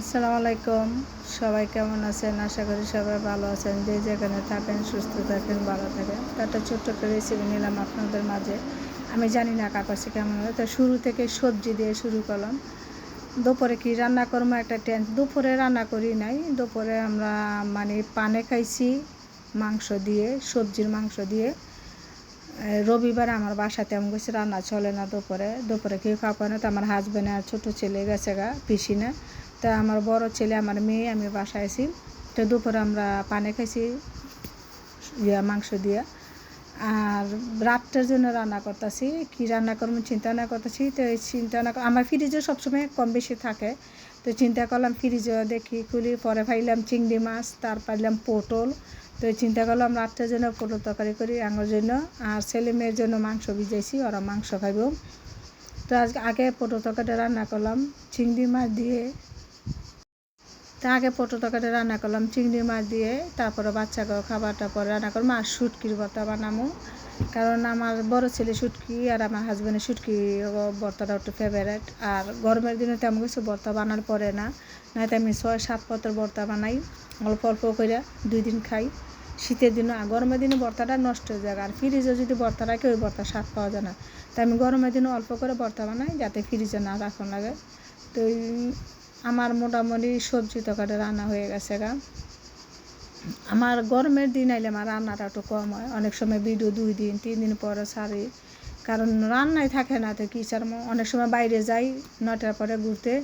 আসসালামু আলাইকুম। সবাই কেমন আছেন? আশা করি সবাই ভালো আছেন। যে যেখানে থাকেন, সুস্থ থাকেন, ভালো থাকেন। একটা ছোট্ট একটা রেসিপি নিলাম আপনাদের মাঝে। আমি জানি না কাকাশে কেমন হবে তো শুরু থেকে সবজি দিয়ে শুরু করলাম। দুপুরে কি রান্না করব? একটা টেন্ট দুপুরে রান্না করি নাই। দুপুরে আমরা মানে পানে খাইছি মাংস দিয়ে, সবজির মাংস দিয়ে। রবিবার আমার বাসাতে আমি গেছি রান্না চলে না দুপুরে। দুপুরে কেউ খাওয়া না। তো আমার হাজব্যান্ড আর ছোটো ছেলে গেছে গা, পিসি না। তা আমার বড় ছেলে, আমার মেয়ে, আমি বাসায় আছি। তো দুপুরে আমরা পানে খাইছি, ইয়া, মাংস দিয়ে। আর রাতটার জন্য রান্না করতেছি, কি রান্না করব চিন্তা না করতেছি। তো এই চিন্তা না আমার ফ্রিজে সবসময় কম বেশি থাকে। তো চিন্তা করলাম ফ্রিজে দেখি, খুলি, পরে পাইলাম চিংড়ি মাছ, তার পাইলাম পটল। তো চিন্তা করলাম রাতটার জন্য পটল তরকারি করি আমার জন্য। আর ছেলে মেয়ের জন্য মাংস ভিজাইছি, ওরা মাংস খাইব। তো আজকে আগে পটল তরকারিটা রান্না করলাম, চিংড়ি মাছ দিয়ে তা আগে পটল তরকারি রান্না করলাম, চিংড়ি মাছ দিয়ে, তারপরে বাচ্চাকে খাবারটা পরে রান্না করলাম আর শুটকির ভর্তা বানাবো। কারণ আমার বড় ছেলে শুটকি আর আমার হাজব্যান্ডের শুটকি ভর্তাটা একটু ফেভারেট আর গরমের দিনে তেমন কিছু ভর্তা বানার পরে না, নয়তো আমি ছয়, সাত পত্র ভর্তা বানাই, অল্প অল্প করে দুই দিন খাই। শীতের দিনে, আর গরমের দিনে ভর্তাটা নষ্ট হয়ে যায়, আর ফ্রিজে যদি ভর্তা রাখে, ওই ভর্তা স্বাদ পাওয়া যায় না। তাই আমি গরমের দিনে অল্প করে ভর্তা বানাই, যাতে ফ্রিজে না রাখুন লাগে। তো আমার মোটামুটি সবজি তরকারি রান্না হয়ে গেছে গা। আমার গরমের দিন আইলে আমার রান্নাটা একটু কম হয়। অনেক সময় ভিডিও দুই দিন, তিন দিন পরে সারি। কারণ রান্নাই থাকে না তো কী ছাড়ব অনেক সময় বাইরে যাই নটার পরে ঘুরতে।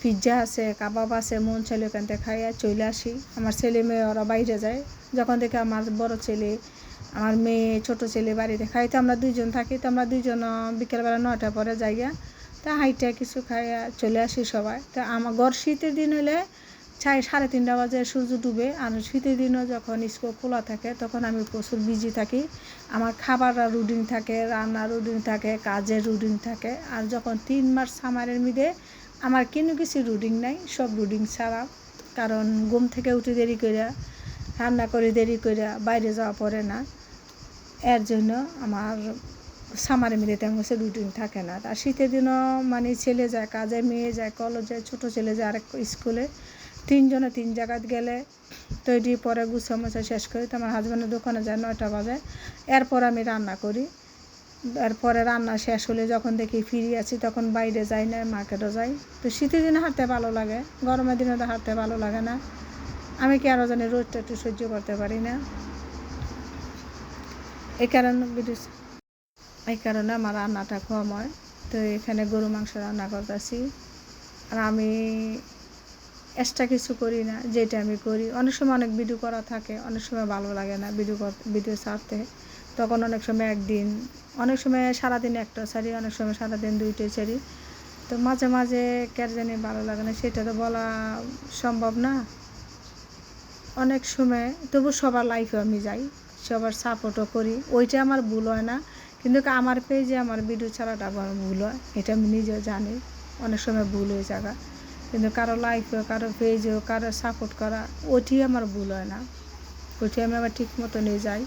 পিৎজা আছে, কাবাব আছে, মন ছেলে ওখান থেকে খাইয়া চলে আসি। আমার ছেলে মেয়ে ওরা বাইরে যায়। যখন দেখে আমার বড় ছেলে, আমার মেয়ে, ছোট ছেলে বাড়িতে খাই তো আমরা দুইজন থাকি। তো আমরা দুইজন বিকেলবেলা নটার পরে যাইয়া তা হাইটা কিছু খাইয়া চলে আসি সবাই। তা আমার গড় শীতের দিন হলে চাই সাড়ে তিনটা বাজে সূর্য ডুবে, আর শীতের দিনও যখন স্কুল খোলা থাকে তখন আমি প্রচুর বিজি থাকি। আমার খাবার রুটিন থাকে, রান্নার রুটিন থাকে, কাজের রুটিন থাকে, আর যখন তিন মাস সামারের মধ্যে আমার কোনো কিছু রুটিন নাই, সব রুটিন ছাড়া। কারণ ঘুম থেকে উঠে দেরি করে রান্না করে দেরি করে বাইরে যাওয়া পড়ে না। এর জন্য আমার সামারে মিলে তেমন কিছু রুটিন থাকে না। আর শীতের দিনও মানে ছেলে যায় কাজে, মেয়ে যায় কলেজ, ছোটো ছেলে যায় আরেক স্কুলে। তিনজনে তিন জায়গায় গেলে তৈরি, পরে গুছা মোছা শেষ করি তো আমার হাজব্যান্ডের দোকানে যায় নয়টা বাজে। এরপর আমি রান্না করি। এরপরে রান্না শেষ হলে যখন দেখি ফিরি আছি তখন বাইরে যাই না মার্কেটও যাই। তো শীতের দিনে হাঁটতে ভালো লাগে, গরমের দিনে তো হাঁটতে ভালো লাগে না। আমি কি আরও জানি রোদটা একটু সহ্য করতে পারি না। এই কারণে এই কারণে আমার রান্নাটা কম হয়। তো এখানে গরু মাংস রান্না করতেছি। আর আমি এক্সট্রা কিছু করি না, যেটা আমি করি। অনেক সময় অনেক ভিডিও করা থাকে, অনেক সময় ভালো লাগে না ভিডিও ভিডিও ছাড়তে। তখন অনেক সময় একদিন, অনেক সময় সারাদিন একটা ছাড়ি, অনেক সময় সারাদিন দুইটাই ছাড়ি। তো মাঝে মাঝে কেন জানি ভালো লাগে না, সেটা তো বলা সম্ভব না। অনেক সময় তবু সবার লাইফে আমি যাই, সবার সাপোর্টও করি। ওইটা আমার ভুল হয় না। কিন্তু আমার পেজে আমার ভিডিও ছাড়াটা আমার ভুল হয়। এটা আমি নিজেও জানি। অনেক সময় ভুল হয়ে জায়গা কিন্তু কারও লাইফেও কারও পেজেও কারও সাপোর্ট করা, ওটি আমার ভুল হয় না। ওটি আমি আবার ঠিক মতো নিয়ে যাই।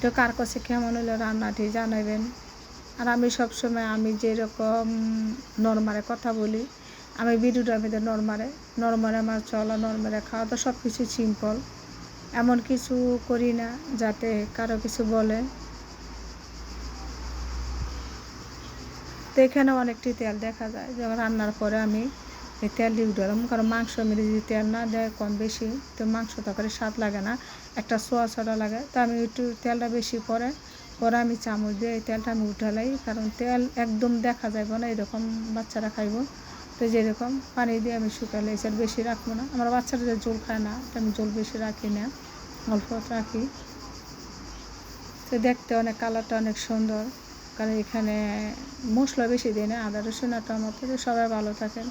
তো কার কাছে কেমন হলো রান্নাটি জানাবেন। আর আমি সবসময় আমি যেরকম নর্মালে কথা বলি, আমি ভিডিওটার মধ্যে নর্মালে নর্মালে আমার চলা নর্মালে খাওয়া তো সব কিছু সিম্পল এমন কিছু করি না যাতে কারও কিছু বলে। তো এখানে অনেকটি তেল দেখা যায়। যেমন রান্নার পরে আমি এই তেল দিয়ে উঠালাম, কারণ মাংস মেরে যদি তেল না দেয় কম বেশি, তো মাংস তরকারি স্বাদ লাগে না। একটা সোয়া ছড়া লাগে। তো আমি একটু তেলটা বেশি পরে পরে আমি চামচ দিয়ে এই তেলটা আমি উঠালাই, কারণ তেল একদম দেখা যাবে না, এরকম বাচ্চারা খাইব। তো যেরকম পানি দিয়ে আমি শুকালে এসে বেশি রাখব না। আমার বাচ্চারা যে জল খায় না, তো আমি জল বেশি রাখি না, অল্প রাখি। তো দেখতে অনেক কালারটা অনেক সুন্দর। কারণ এখানে মশলা বেশি দিই না আদা রসুন আর টমেটো সবাই ভালো থাকেন।